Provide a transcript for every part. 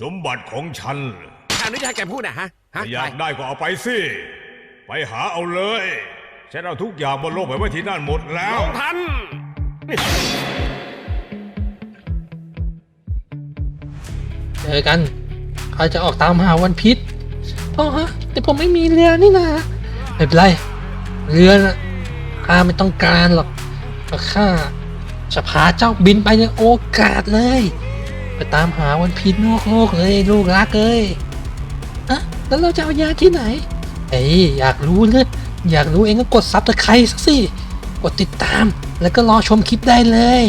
สมบัติของฉันข้านึกจะให้แกพูดนะฮะฮะถ้าอยากไปได้ก็เอาไปสิ ไปหาเอาเลย ฉันเอาทุกอย่างบนโลกไปไว้ที่นั่นหมดแล้ลวงทันเจอกันใครจะออกตามหาวันพิษพ่อฮะ แต่ผมไม่มีเรือนี่นะไม่เป็นไร เรือนะ ข้าไม่ต้องการหรอกเพราข้าจะพาเจ้าบินไปในโอกาสเลย ไปตามหาวันพิษนอกโลกเลยลูกรักเอ้ยอะแล้วเราจะเอายาที่ไหนเอ้ยอยากรู้เลยอยากรู้เองก็กดซับสไคร้สักสิ กดติดตามแล้วก็รอชมคลิปได้เลย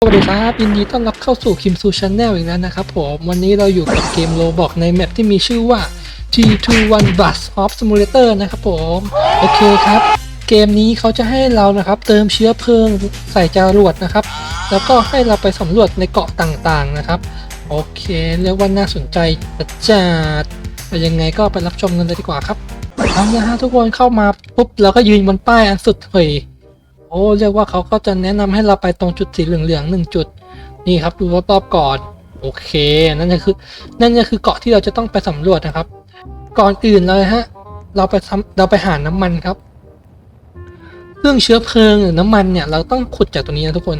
สวัสดีครับยินดีต้อนรับเข้าสู่คิมซูช n แนลอีกแล้วนะครับผมวันนี้เราอยู่กับเกมโลบอกในแมปที่มีชื่อว่า T21 Bus of Simulator นะครับผมโอเคครับ เกมนี้เขาจะให้เรานะครับเติมเชื้อเพลิงใส่จรวดนะครับ แล้วก็ให้เราไปสำรวจในเกาะต่างๆนะครับโอเคเรียกว่าน่าสนใจจัดแต่ยังไงก็ไปรับชมกันเลยดีกว่าครับเอาละฮะทุกคนเข้ามาปุ๊บเราก็ยืนบนป้ายอันสุดเผย โอ้เรียกว่าเขาก็จะแนะนำให้เราไปตรงจุดสีเหลืองๆหนึ่งจุด นี่ครับดูรอบๆก่อนโอเคนั่นก็คือ นั่นก็คือเกาะที่เราจะต้องไปสำรวจนะครับ ก่อนอื่นเลยฮะ เราไปทำเราไปหาน้ำมันครับเรื่องเชื้อเพลิงหรือน้ำมันเนี่ย เราต้องขุดจากตรงนี้นะทุกคน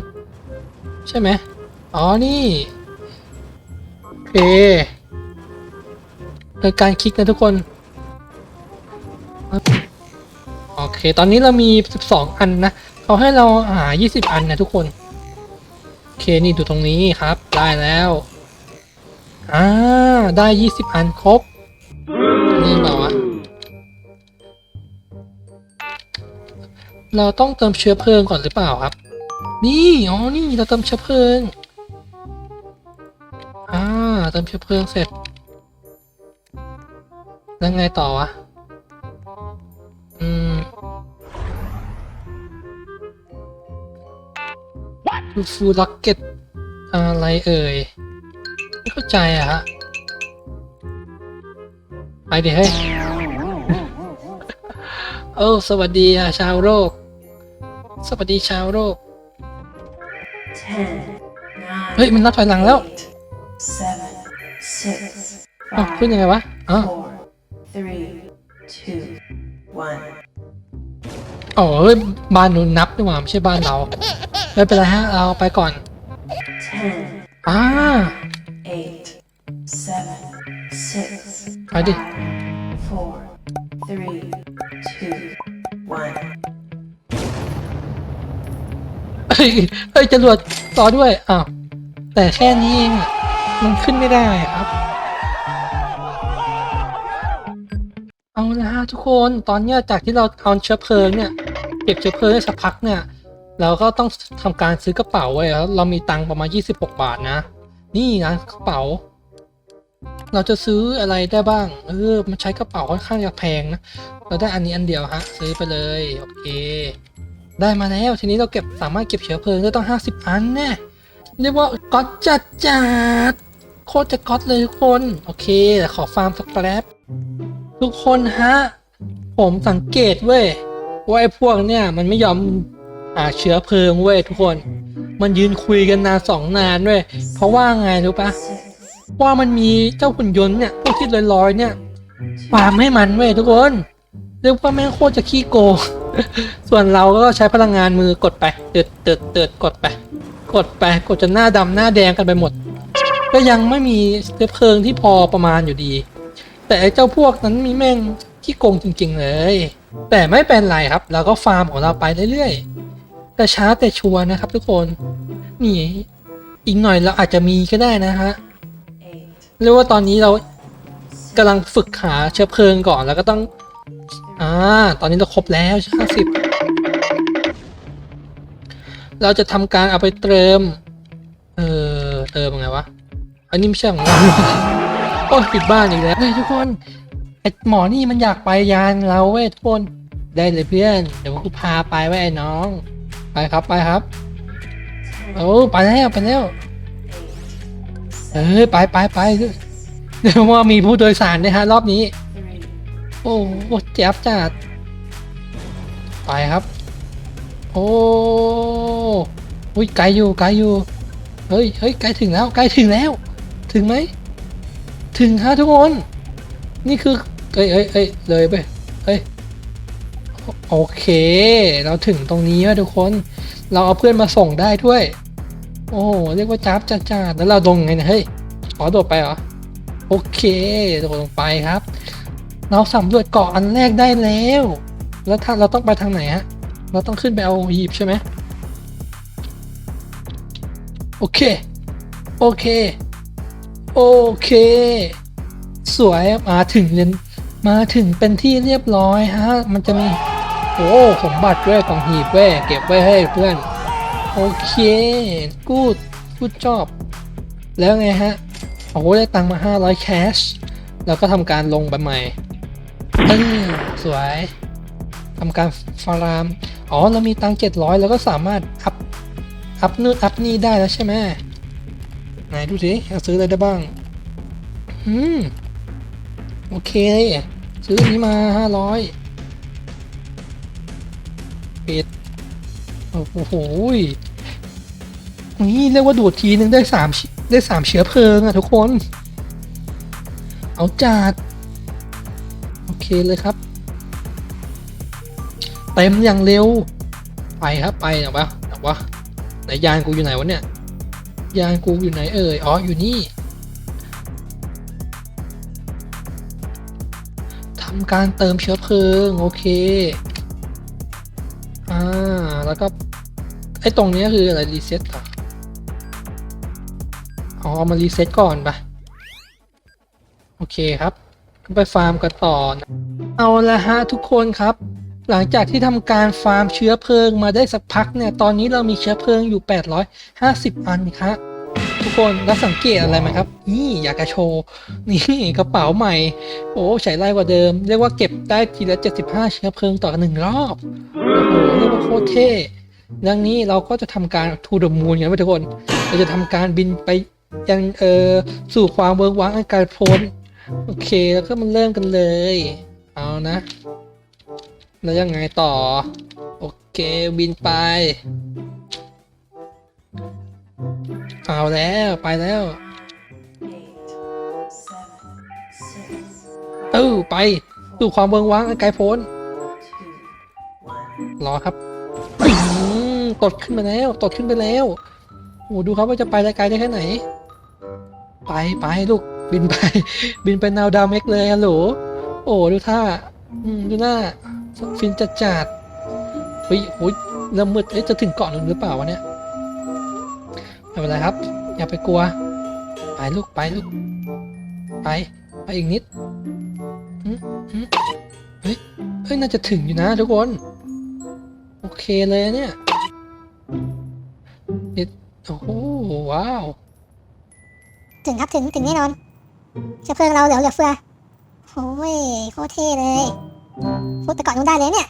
ใช่ไหมอ๋อนี่โอเคโดยการคลิกนะทุกคนโอเค ตอนนี้เรามี 12 อันนะ เขาให้เราหา 20 อันนะทุกคน โอเค นี่ดูตรงนี้ครับ ได้แล้ว อ่า ได้ 20 อันครบ นี่เปล่าวะ เราต้องเติมเชื้อเพลิงก่อนหรือเปล่าครับ นี่ อ๋อ นี่ เราเติมเชื้อเพลิง อ่า เติมเชื้อเพลิงเสร็จ แล้วไงต่อวะ ฟูฟูล็อกเก็ตอะไรเอ่ย ไม่เข้าใจอะฮะ ไปดิเฮ้ยโอ้สวัสดีอะชาวโลกสวัสดีชาวโลกเฮ้ย มันนับถอยหลังแล้วอ้าวขึ้นยังไงวะอ๋ออ๋อเฮ้ย บ้านนูนับดีกว่าไม่ใช่บ้านเรา ไม่เป็นไรฮะ เราไปก่อน Ten, อ่า eight, seven, six, ไปดิ five, four, three, two, one. เฮ้ยเฮ้ยจรวดต่อด้วยอ้าวแต่แค่นี้เองอะมันขึ้นไม่ได้ครับ เอาละฮะทุกคนตอนเนี้ยจากที่เราเอาเชื้อเพลิงเนี่ย เก็บเชื้อเพลิงได้สักพักเนี่ย เราก็ต้องทำการซื้อกระเป๋าไว้แล้วเรามีตังค์ประมาณ 26 บาทนะ นี่นะกระเป๋า เราจะซื้ออะไรได้บ้าง เออมันใช้กระเป๋าค่อนข้างจะแพงนะ เราได้อันนี้อันเดียวฮะ ซื้อไปเลยโอเค ได้มาแล้วทีนี้เราเก็บสามารถเก็บเชื้อเพลิงได้ต้อง 50 อันแน่เรียกว่าก๊อตจัดจัดโคตรจะก๊อตเลยทุกคน โอเคเดี๋ยวขอฟาร์มสักแป๊บทุกคนฮะ ผมสังเกตเว้ยว่าไอ้พวกเนี่ยมันไม่ยอมาเชื้อเพลิงเว้ยทุกคน มันยืนคุยกันนานสองนานเว้ยเพราะว่าไงรู้ปะว่ามันมีเจ้าหุ่นยนต์เนี่ยพวกที่ลอยๆเนี่ยฟาร์มให้มันเว้ยทุกคนเรียกว่าแม่งโคตรจะขี้โกงส่วนเราก็ใช้พลังงานมือกดไปเติดเติดเติดกดไป กดไปกดจนหน้าดำหน้าแดงกันไปหมด ก็ยังไม่มีเชื้อเพลิงที่พอประมาณอยู่ดี แต่ไอ้เจ้าพวกนั้นมีแม่งขี้โกงจริง ๆ เลย แต่ไม่เป็นไรครับ เราก็ฟาร์มของเราไปเรื่อยๆ แต่ช้าแต่ชัวร์นะครับทุกคน นี่อีกหน่อยเราอาจจะมีก็ได้นะฮะ eight, เรียกว่าตอนนี้เรากำลังฝึกหาเชื้อเพลิงก่อนแล้วก็ต้อง อ่า ตอนนี้เราครบแล้วห้าสิบเราจะทำการเอาไปเติม เออเติมยังไงวะ อันนี้ไม่ใช่ของเราโอ้ยปิดบ้านอีกแล้วเฮ้ยทุกคนไอหมอนี่มันอยากไปยานเราเว้ยทุกคน ได้เลยเพื่อน เดี๋ยวกูพาไปไว้ไอ้น้อง ไปครับไปครับโอ้ไปแล้วไปแล้วเออไปไปไปเดี๋ยวว่ามีผู้โดยสารนะฮะรอบนี้ โอ้โหเจ็บจัดไปครับ โอ้อุ้ยไกลอยู่ไกลอยู่เฮ้ยเฮ้ยใกล้ถึงแล้วใกล้ถึงแล้ว ถึงไหมถึงฮะทุกคน นี่คือเอ้ยเอ้ยเอ้ยเลยไปเอ้ย โอเค เราถึงตรงนี้แล้วทุกคน เราเอาเพื่อนมาส่งได้ด้วย โอ้โห เรียกว่าจับจัดจัดแล้วเราลงไงนี่ยเฮ้ยอ๋อโดดไปเหรอ โอเค โดดลงไปครับ เราสำรวจเกาะอันแรกได้แล้ว แล้วถ้าเราต้องไปทางไหนฮะ เราต้องขึ้นไปเอาหีบใช่ไหมโอเค โอเค โอเค สวยมาถึงเรียนมาถึงเป็นที่เรียบร้อยฮะ มันจะมี โอ้สมบัติด้วยกล่องหีบเว้ยเก็บไว้ให้เพื่อน โอเค กูดกูดจอบ แล้วไงฮะ โอ้โหได้ตังค์มา 500 แคช แล้วก็ทำการลงไปใหม่เออสวยทำการฟาร์มอ๋อ เรามีตังค์700 แล้วก็สามารถ อัพ อัพนู่นอัพนี่ได้แล้วใช่ไหมไหนดูสิซื้ออะไรได้บ้าง อืม โอเค ซื้อนี้มา 500 โอ้โหนี่เรียกว่าดูดทีนึงได้สามได้สามเชื้อเพลิงอะทุกคน เอาจัดโอเคเลยครับ เต็มอย่างเร็ว ไปครับไปหนอวะหนอวะไหนยานกูอยู่ไหนวะเนี่ย ยานกูอยู่ไหนเอ่ยอ๋ออยู่นี่ทำการเติมเชื้อเพลิง โอเค อ่า แล้วก็ไอ้ตรงนี้คืออะไรรีเซ็ตอะอ๋อเอามารีเซ็ตก่อนปะโอเคครับ ก็ไปฟาร์มกันต่อนะเอาละฮะทุกคนครับ หลังจากที่ทำการฟาร์มเชื้อเพลิงมาได้สักพักเนี่ย ตอนนี้เรามีเชื้อเพลิงอยู่ 850 อันครับ ทุกคนแล้วสังเกตอะไรไหมครับ นี่อยากจะโชว์ นี่กระเป๋าใหม่ โอ้ใช้ไล่กว่าเดิม เรียกว่าเก็บได้ทีละ 75 เชื้อเพลิงต่อหนึ่งรอบ โอ้โหเรียกว่าโคตรเท่ดังนี้เราก็จะทำการทูดมูลกันไปทุกคน เราจะทำการบินไปยังเออสู่ความเวิร์กว้างอันไกลโพ้นโอเคแล้วก็มันเริ่มกันเลย เอานะ แล้วยังไงต่อ โอเคบินไป เอาแล้วไปแล้ว eight, seven, six, เออไปสู่ความเวิร์กว้างอันไกลโพ้น two, one. รอครับอื้อหือตดขึ้นมาแล้วตดขึ้นไปแล้วโอ้ดูครับว่าจะไปได้ไกลได้แค่ไหน ไปไปลูกบินไป บินไปนาวดาวเมกเลยฮัลโหลโอ้ดูท่าอืมดูหน้าฟินจัดจัดๆเฮ้ยโอ้ยเริ่มมืดเอ๊ะจะถึงเกาะหนึ่งหรือเปล่าวะเนี่ย ไม่เป็นไรครับ อย่าไปกลัว ไปลูกไปลูก ไปไปอีกนิดเฮ้ยเฮ้ยน่าจะถึงอยู่นะทุกคน โอเคเลยเนี่ยเอ็ดโอ้โหว้าว ถึงครับถึงถึงแน่นอนเชื้อเพลิงเราเหลือเหลือเฟือโอ้ยโคตรเท่เลยพูดไปเกาะนู้นได้เลยเนี่ย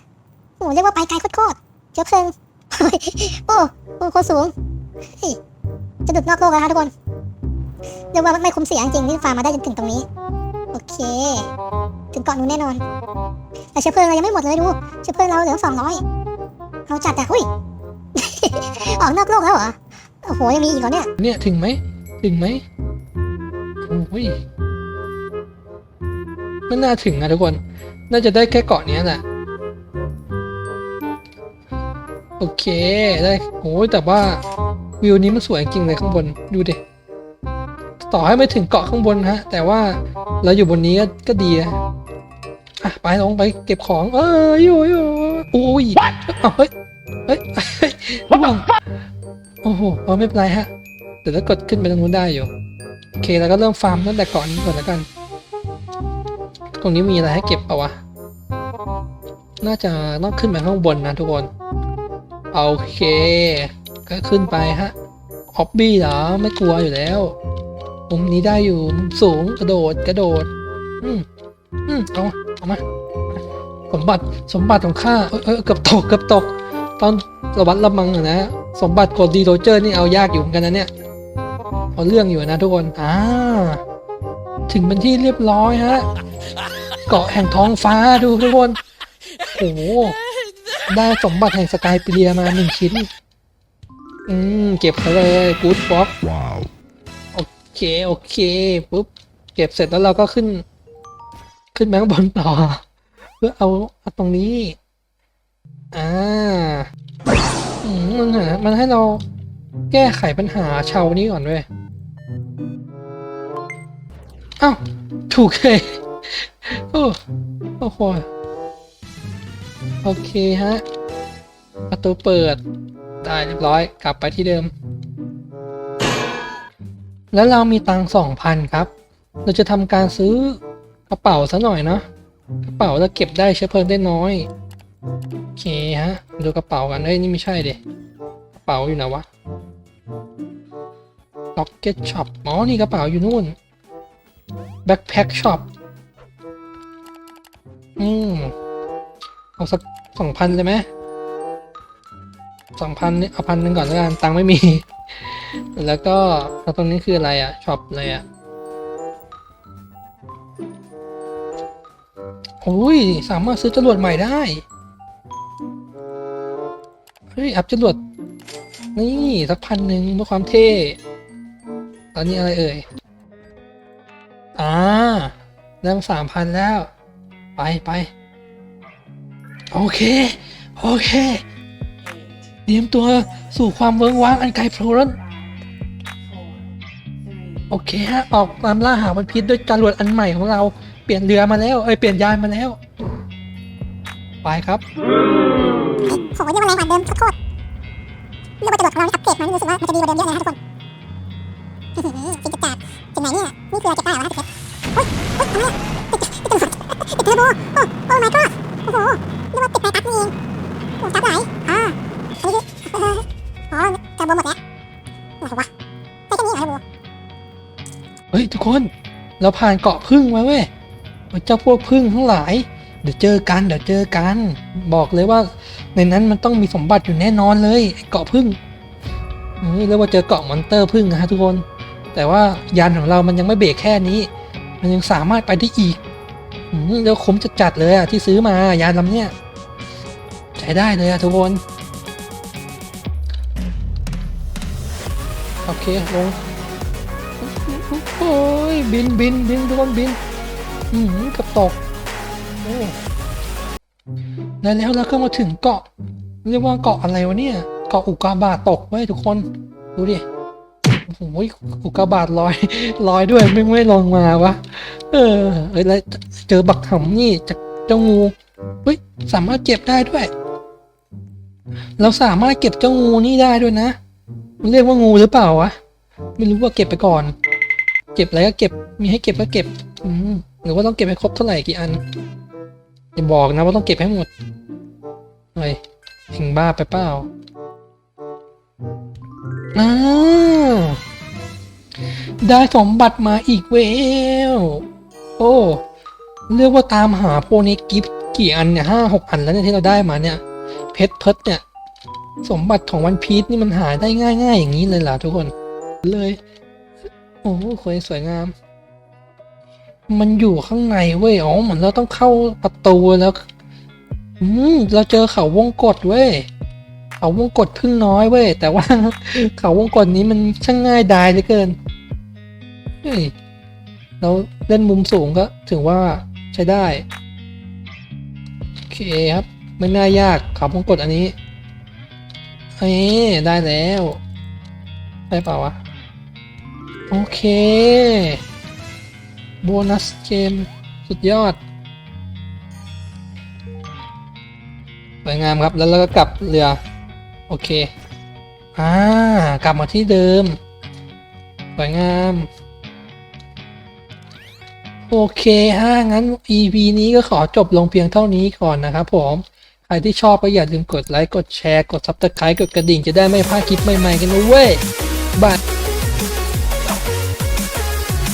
โอ้เรียกว่าไปไกลโคตรเชื้อเพลิงโอ้โอ้โหโคตรสูง จะดุดนอกโลกแล้วครับทุกคนเรียกว่าไม่คุ้มเสียจริงที่ฟาร์มมาได้จนถึงตรงนี้ โอเค ถึงเกาะนู้นแน่นอน แต่เชื้อเพลิงเรายังไม่หมดเลยดู เชื้อเพลิงเราเหลือสองร้อยเอาจัดอะอุ้ย ออกนอกโลกแล้วเหรอ โอ้โหยังมีอีกเหรอเนี่ย เนี่ยถึงไหม ถึงไหมโอ้ยไม่น่าถึงอะทุกคน น่าจะได้แค่เกาะนี้แหละโอเค ได้โอ้ยแต่ว่า วิวนี้มันสวยจริงเลยข้างบนดูดิต่อให้ไม่ถึงเกาะข้างบนฮะ แต่ว่าเราอยู่บนนี้ก็ก็ดีนะอะไปลงไปเก็บของ เอออยู่อยู่อุ้ยอ้าวเฮ้ยเฮ้ยเฮ้ยระวังโอ้โหเอาไม่เป็นไรฮะเดี๋ยวถ้ากดขึ้นไปตรงนู้นได้อยู่โอเคแล้วก็เริ่มฟาร์มตั้งแต่ก่อนนี้ก่อนแล้วกัน ตรงนี้มีอะไรให้เก็บเปล่าวะน่าจะต้องขึ้นไปข้างบนนะทุกคนโอเค ก็ขึ้นไปฮะฮอบบี้เหรอไม่กลัวอยู่แล้วมุมนี้ได้อยู่มุมสูงกระโดดกระโดด อืมอืมเอามาเอามาสมบัติสมบัติของข้าเออเกือบตกเกือบตก ตอนระวัดระวังนะสมบัติกดดีโรเจอร์นี่เอายากอยู่เหมือนกันนะเนี่ยเอาเรื่องอยู่นะทุกคนอ่าถึงเป็นที่เรียบร้อยฮะเกาะแห่งท้องฟ้าดูทุกคนโอ้โหได้สมบัติแห่งสกายปีเรียมาหนึ่งชิ้น อืม เก็บไปเลยกู๊ดบ็อก Wow. โอเค โอเค ปุ๊บ เก็บเสร็จแล้วเราก็ขึ้น ขึ้นแบงค์บนต่อ เพื่อเอาเอาตรงนี้ อ่าอืมมันหามันให้เราแก้ไขปัญหาเชานี้ก่อนเว้ยอ้าว ถูกเลยโอ้โอ้โหโอเคฮะ ประตูเปิด ได้เรียบร้อยกลับไปที่เดิม แล้วเรามีตังสองพันครับ เราจะทำการซื้อกระเป๋าซะหน่อยเนาะกระเป๋าเราเก็บได้เชื้อเพลิงได้น้อยโอเคฮะดูกระเป๋ากันเอ้ยนี่ไม่ใช่เดกระเป๋าอยู่ไหนวะ Rocket Shop อ๋อนี่กระเป๋าอยู่นู่น Backpack Shop อืมเอาสักสองพันเลยไหม สองพันนี่เอาพันหนึ่งก่อนแล้วกันตังค์ไม่มี แล้วก็ตรงนี้คืออะไรอะช็อปเลยอะโอ้ย สามารถซื้อจรวดใหม่ได้ เฮ้ย อัพจรวด นี่ สักพันหนึ่งเพื่อความเท่ ตอนนี้อะไรเอ่ย อ่าเริ่มสามพันแล้ว ไปไป โอเค โอเค เตรียมตัวสู่ความเวิ้งว้างอันไกลโพ้น four, three, โอเคฮะ ออกตามล่าหาวันพิษด้วยจรวดอันใหม่ของเราเปลี่ยนเรือมาแล้วเอ้ยเปลี่ยนยานมาแล้ว ไปครับโหเรียกว่าแรงกว่าเดิมโคตรๆเรียกว่าจรวดของเราที่อัปเกรดมานี่รู้สึกว่ามันจะดีกว่าเดิมเยอะเลยนะทุกคนอื้อหือจริงจัดถึงไหนเนี่ย นี่คือเราเก็บได้เหรอวะเฮ้ยเฮ้ยทำไมอะติดติดจรวดติดเทอร์โบโอ้โอ้ my god โอ้โหเรียกว่าติดไฟตัดนี่เองโอ้จับไหล อเทอร์โบหมดแล้วอะไรวะใช้แค่นี้เหรอเทอร์โบเฮ้ยทุกคนเราผ่านเกาะพึ่งมาเว้ยเจ้าพวกพึ่งทั้งหลาย เดี๋ยวเจอกันเดี๋ยวเจอกัน บอกเลยว่าในนั้นมันต้องมีสมบัติอยู่แน่นอนเลยไอ้เกาะพึ่งเรียกว่าเจอเกาะมอนเตอร์พึ่งนะฮะทุกคน แต่ว่ายานของเรามันยังไม่เบรกแค่นี้ มันยังสามารถไปได้อีกอแล้วคมจะจัดเลยอะที่ซื้อมายานลำเนี้ยใช้ได้เลยอะทุกคน ลงโอ้ยบินบินบินทุกคนบินอืมกับตกโอ้แล้วแล้วเราก็มาถึงเกาะ เรียกว่าเกาะอะไรวะเนี่ย เกาะอุกาบาตตกไว้ทุกคน ดูดิโอ้โหอุกกาบาตลอยลอยด้วยไม่ไม่ลงมาวะ เออเอ้ยแล้วเจอบักหำนี่จากเจ้างูเฮ้ยสามารถเก็บได้ด้วย เราสามารถเก็บเจ้างูนี่ได้ด้วยนะ มันเรียกว่างูหรือเปล่าวะ ไม่รู้ว่าเก็บไปก่อน เก็บอะไรก็เก็บ มีให้เก็บก็เก็บ อืมหรือว่าต้องเก็บให้ครบเท่าไหร่กี่อันอย่าบอกนะว่าต้องเก็บให้หมดเฮ้ยเห็งบ้าไปเปล่าอ้าวได้สมบัติมาอีกเวล โอ้ เรียกว่าตามหาโพนี้กิฟต์กี่อันเนี่ยห้าหกอันแล้วเนี่ยที่เราได้มาเนี่ย เพชรเพิร์ดเนี่ย สมบัติของวันพีชนี่มันหาได้ง่าย ๆ อย่างนี้เลยเหรอทุกคนเลย โอ้โหสวยสวยงาม มันอยู่ข้างในเว้ยอ๋อเหมือนเราต้องเข้าประตูแล้ว อืมเราเจอเขาวงกดเว้ยเขาวงกดพึ่งน้อยเว้ยแต่ว่า เขาวงกดนี้มันช่างง่ายดายเหลือเกินเฮ้ยเราเล่นมุมสูงก็ถือว่าใช้ได้โอเคครับ ไม่น่ายากเขาวงกดอันนี้ เอ้ยได้แล้วได้เปล่าวะ โอเคโบนัสเกม สุดยอดสวยงามครับแล้วเราก็กลับเรือ โอเคอ่ากลับมาที่เดิมสวยงาม โอเคฮะงั้น EP นี้ก็ขอจบลงเพียงเท่านี้ก่อนนะครับผม ใครที่ชอบก็อย่าลืมกดไลค์ กดแชร์ กด Subscribe กดกระดิ่งจะได้ไม่พลาดคลิปใหม่ๆกันนะเว้ยบาย